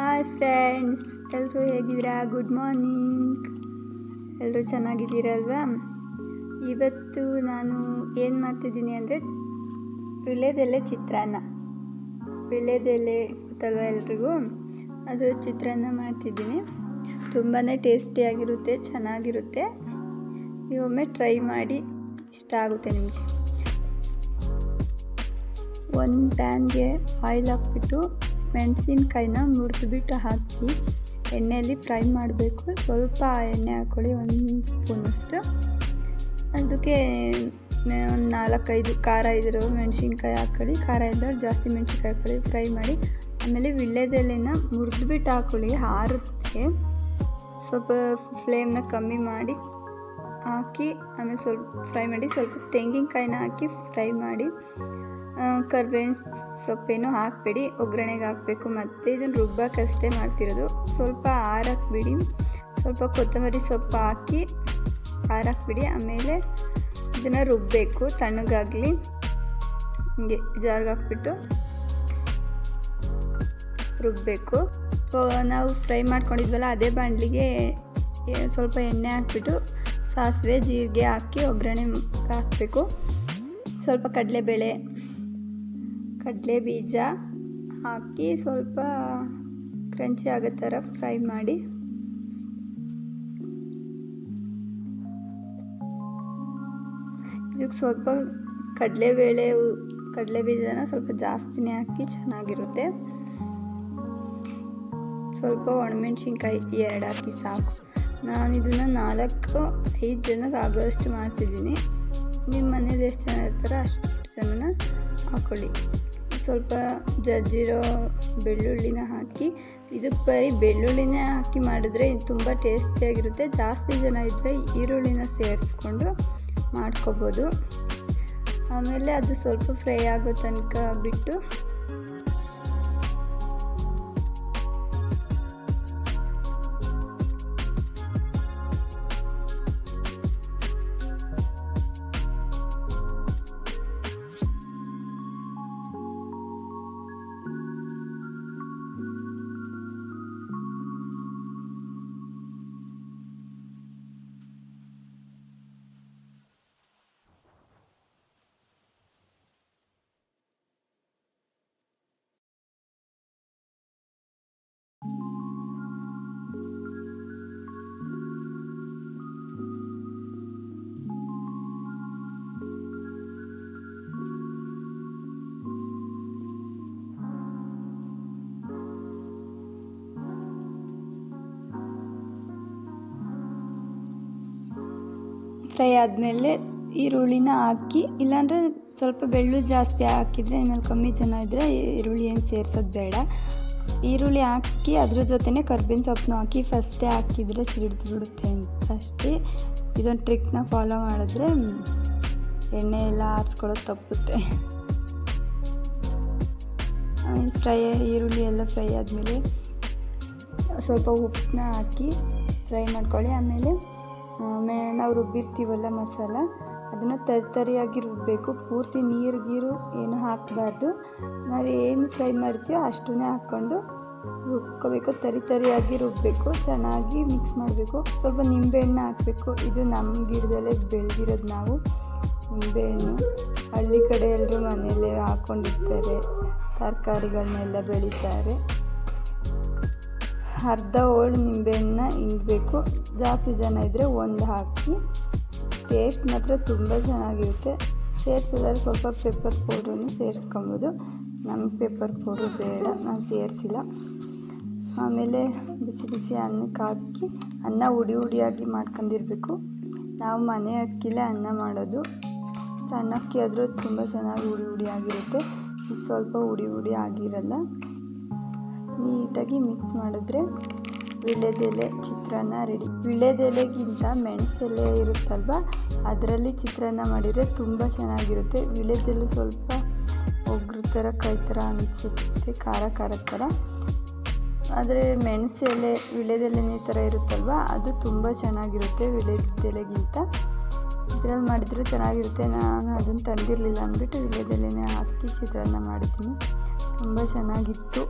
Hi friends ಎಲ್ಲರೂ ಹೇಗಿದ್ದೀರಾ? Good morning ಎಲ್ಲರೂ ಚೆನ್ನಾಗಿದ್ದೀರಲ್ವಾ? ಇವತ್ತು ನಾನು ಏನು ಮಾಡ್ತಿದ್ದೀನಿ ಅಂದರೆ ವಿಳ್ಯದೆಲೆ ಚಿತ್ರಾನ್ನ. ವಿಳ್ಯದೆಲೆ ಗೊತ್ತಲ್ವ ಎಲ್ರಿಗೂ? ಅದು ಚಿತ್ರಾನ್ನ ಮಾಡ್ತಿದ್ದೀನಿ. ತುಂಬಾ ಟೇಸ್ಟಿಯಾಗಿರುತ್ತೆ, ಚೆನ್ನಾಗಿರುತ್ತೆ. ನೀವೊಮ್ಮೆ ಟ್ರೈ ಮಾಡಿ, ಇಷ್ಟ ಆಗುತ್ತೆ ನಿಮಗೆ. ಒಂದು ಪ್ಯಾನ್ಗೆ ಆಯಿಲ್ ಹಾಕ್ಬಿಟ್ಟು ಮೆಣಸಿನ್ಕಾಯಿನ ಮುರಿದ್ಬಿಟ್ಟು ಹಾಕಿ ಎಣ್ಣೆಯಲ್ಲಿ ಫ್ರೈ ಮಾಡಬೇಕು. ಸ್ವಲ್ಪ ಎಣ್ಣೆ ಹಾಕ್ಕೊಳ್ಳಿ, ಒಂದು ಸ್ಪೂನಷ್ಟು. ಅದಕ್ಕೆ ಒಂದು ನಾಲ್ಕೈದು ಖಾರ ಇದ್ದರು ಮೆಣಸಿನ್ಕಾಯಿ ಹಾಕ್ಕೊಳ್ಳಿ. ಖಾರ ಇದ್ದವ್ರು ಜಾಸ್ತಿ ಮೆಣಸಿನ್ಕಾಯಿ ಹಾಕ್ಕೊಳ್ಳಿ, ಫ್ರೈ ಮಾಡಿ. ಆಮೇಲೆ ವಿಳ್ಯದೆಲೆನ ಮುರಿದ್ಬಿಟ್ಟು ಹಾಕ್ಕೊಳ್ಳಿ ಹಾರುತ್ತೆ ಸ್ವಲ್ಪ ಫ್ಲೇಮ್ನ ಕಮ್ಮಿ ಮಾಡಿ ಹಾಕಿ, ಆಮೇಲೆ ಸ್ವಲ್ಪ ಫ್ರೈ ಮಾಡಿ, ಸ್ವಲ್ಪ ತೆಂಗಿನಕಾಯಿನ ಹಾಕಿ ಫ್ರೈ ಮಾಡಿ ಕರ್ಬೇವಿನ ಸೊಪ್ಪೇನು ಹಾಕಬೇಡಿ, ಒಗ್ಗರಣೆಗೆ ಹಾಕಬೇಕು. ಮತ್ತು ಇದನ್ನು ರುಬ್ಬಕ್ಕಷ್ಟೇ ಮಾಡ್ತಿರೋದು. ಸ್ವಲ್ಪ ಬಿಡಿ ಸ್ವಲ್ಪ ಕೊತ್ತಂಬರಿ ಸೊಪ್ಪು ಹಾಕಿ ಬಿಡಿ ಆಮೇಲೆ ಇದನ್ನು ರುಬ್ಬಬೇಕು ತಣ್ಣಗಾಗಲಿ. ಹಿಂಗೆ ಜಾರ್ಗೆ ಹಾಕ್ಬಿಟ್ಟು ರುಬ್ಬಬೇಕು ನಾವು ಫ್ರೈ ಮಾಡ್ಕೊಂಡಿದ್ವಲ್ಲ, ಅದೇ ಬಾಣಲಿಗೆ ಸ್ವಲ್ಪ ಎಣ್ಣೆ ಹಾಕ್ಬಿಟ್ಟು ಸಾಸಿವೆ, ಜೀರಿಗೆ ಹಾಕಿ ಒಗ್ಗರಣೆ ಹಾಕಬೇಕು. ಸ್ವಲ್ಪ ಕಡಲೆಬೇಳೆ ಕಡಲೆ ಬೀಜ ಹಾಕಿ ಸ್ವಲ್ಪ ಕ್ರಂಚಿ ಆಗೋ ಥರ ಫ್ರೈ ಮಾಡಿ. ಇದಕ್ಕೆ ಸ್ವಲ್ಪ ಕಡಲೆಬೇಳೆ ಕಡಲೆ ಬೀಜನ ಸ್ವಲ್ಪ ಜಾಸ್ತಿನೇ ಹಾಕಿ ಚೆನ್ನಾಗಿರುತ್ತೆ. ಸ್ವಲ್ಪ ಒಣಮೆಣ್ಸಿನ್ಕಾಯಿ ಎರಡು ಹಾಕಿ ಸಾಕು. ನಾನು ಇದನ್ನು ನಾಲ್ಕು, ಐದು ಜನಕ್ಕೆ ಆಗೋಷ್ಟು ಮಾಡ್ತಿದ್ದೀನಿ. ನಿಮ್ಮ ಮನೇಲಿ ಎಷ್ಟು ಜನ ಇರ್ತಾರೋ ಅಷ್ಟು ಜನನ ಹಾಕ್ಕೊಳ್ಳಿ ಸ್ವಲ್ಪ ಜಜ್ಜಿರೋ ಬೆಳ್ಳುಳ್ಳಿನ ಹಾಕಿ ಇದಕ್ಕೆ ಬರೀ ಬೆಳ್ಳುಳ್ಳಿನೇ ಹಾಕಿ ಮಾಡಿದ್ರೆ ಇದು ತುಂಬ ಟೇಸ್ಟಿಯಾಗಿರುತ್ತೆ ಜಾಸ್ತಿ ಜನ ಇದ್ದರೆ ಈರುಳ್ಳಿನ ಸೇರಿಸ್ಕೊಂಡು ಮಾಡ್ಕೋಬೋದು. ಆಮೇಲೆ ಅದು ಸ್ವಲ್ಪ ಫ್ರೈ ಆಗೋ ತನಕ ಬಿಟ್ಟು ಫ್ರೈ ಆದಮೇಲೆ ಈರುಳ್ಳಿನ ಹಾಕಿ, ಇಲ್ಲಾಂದರೆ ಸ್ವಲ್ಪ ಬೆಳ್ಳುಳ್ಳಿ ಜಾಸ್ತಿ ಹಾಕಿದರೆ ಆಮೇಲೆ ಕಮ್ಮಿ ಜನ ಇದ್ದರೆ ಈರುಳ್ಳಿ ಏನು ಸೇರ್ಸೋದು ಬೇಡ. ಈರುಳ್ಳಿ ಹಾಕಿ ಅದ್ರ ಜೊತೆನೇ ಕರ್ಬೇವಿನ ಸೊಪ್ಪನ್ನು ಹಾಕಿ ಫಸ್ಟೇ ಹಾಕಿದರೆ ಸಿಡಿದು ಬಿಡುತ್ತೆ ಅಂತ ಅಷ್ಟೇ. ಇದೊಂದು ಟ್ರಿಕ್ನ ಫಾಲೋ ಮಾಡಿದ್ರೆ ಎಣ್ಣೆ ಎಲ್ಲ ಆರಿಸ್ಕೊಳ್ಳೋದು ತಪ್ಪುತ್ತೆ. ಫ್ರೈ, ಈರುಳ್ಳಿ ಎಲ್ಲ ಫ್ರೈ ಆದಮೇಲೆ ಸ್ವಲ್ಪ ಉಪ್ಪನ್ನ ಹಾಕಿ, ಫ್ರೈ ಮಾಡ್ಕೊಳ್ಳಿ. ಆಮೇಲೆ ಮೇ ನಾವು ರುಬ್ಬಿರ್ತೀವಲ್ಲ ಮಸಾಲ? ಅದನ್ನು ತರಿ ತರಿಯಾಗಿ ರುಬ್ಬಬೇಕು ಪೂರ್ತಿ ನೀರು ಗೀರು ಏನು ಹಾಕಬಾರ್ದು. ನಾವು ಏನು ಫ್ರೈ ಮಾಡ್ತೀವೋ ಅಷ್ಟೂ ಹಾಕ್ಕೊಂಡು ರುಬ್ಕೋಬೇಕು. ತರಿ ತರಿಯಾಗಿ ರುಬ್ಬಬೇಕು ಚೆನ್ನಾಗಿ ಮಿಕ್ಸ್ ಮಾಡಬೇಕು. ಸ್ವಲ್ಪ ನಿಂಬೆಹಣ್ಣು ಹಾಕಬೇಕು. ಇದು ನಮ್ಮ ಗಿಡದಲ್ಲೇ ಬೆಳೆದಿರೋದು ನಾವು. ನಿಂಬೆಹಣ್ಣು. ಹಳ್ಳಿ ಕಡೆ ಎಲ್ಲರೂ ಮನೆಯಲ್ಲೇ ಹಾಕ್ಕೊಂಡಿರ್ತಾರೆ ತರಕಾರಿಗಳನ್ನೆಲ್ಲ ಬೆಳೀತಾರೆ. ಅರ್ಧ ಹೋಳು ನಿಂಬೆಹಣ್ಣ ಹಿಂಡಬೇಕು. ಜಾಸ್ತಿ ಜನ ಇದ್ದರೆ ಒಂದು ಹಾಕಿ. ಟೇಸ್ಟ್ ಮಾತ್ರ ತುಂಬ ಚೆನ್ನಾಗಿರುತ್ತೆ. ಸೇರಿಸಿದ್ರೆ ಸ್ವಲ್ಪ ಪೇಪರ್ ಪೌಡ್ರನ್ನು ಸೇರಿಸ್ಕೊಬೋದು. ನಮ್ಗೆ ಪೇಪರ್ ಪೌಡ್ರು ಬೇಡ, ನಾನು ಸೇರಿಸಿಲ್ಲ. ಆಮೇಲೆ ಬಿಸಿ ಬಿಸಿ ಅನ್ನಕ್ಕೆ ಹಾಕಿ, ಅನ್ನ ಉಡಿ ಉಡಿಯಾಗಿ ಮಾಡ್ಕೊಂಡಿರ್ಬೇಕು. ನಾವು ಮನೆ ಅಕ್ಕಿಲೇ ಅನ್ನ ಮಾಡೋದು. ಸಣ್ಣ ಅಕ್ಕಿ ಆದರೂ ತುಂಬ ಚೆನ್ನಾಗಿ ಉಡಿ ಉಡಿಯಾಗಿರುತ್ತೆ ಸ್ವಲ್ಪ ಉಡಿ ಉಡಿ ಆಗಿರಲ್ಲ. ನೀಟಾಗಿ ಮಿಕ್ಸ್ ಮಾಡಿದ್ರೆ ವಿಳ್ಯದೆಲೆ ಚಿತ್ರಾನ್ನ ರೆಡಿ. ವಿಳ್ಯದೆಲೆಗಿಂತ ಮೆಣಸೆಲೆ ಇರುತ್ತಲ್ವ? ಅದರಲ್ಲಿ ಚಿತ್ರಾನ್ನ ಮಾಡಿದರೆ ತುಂಬ ಚೆನ್ನಾಗಿರುತ್ತೆ. ವಿಳ್ಯದೆಲೆ ಸ್ವಲ್ಪ ಒಗ್ರ ಥರ ಕೈ ಥರ ಅನಿಸುತ್ತೆ, ಖಾರ ಖಾರ ಥರ ಆದರೆ ಮೆಣಸೆಲೆ ವಿಳ್ಯದೆಲೆನೇ ಥರ ಇರುತ್ತಲ್ವ? ಅದು ತುಂಬ ಚೆನ್ನಾಗಿರುತ್ತೆ ವಿಳ್ಯದೆಲೆಗಿಂತ ಇದರಲ್ಲಿ ಮಾಡಿದರೂ ಚೆನ್ನಾಗಿರುತ್ತೆ. ನಾನು ಅದನ್ನು ತಂದಿರಲಿಲ್ಲ ಅಂದ್ಬಿಟ್ಟು ವಿಳ್ಯದೆಲೆನೇ ಹಾಕಿ ಚಿತ್ರಾನ್ನ ಮಾಡಿದ್ದೀನಿ. ತುಂಬ ಚೆನ್ನಾಗಿತ್ತು.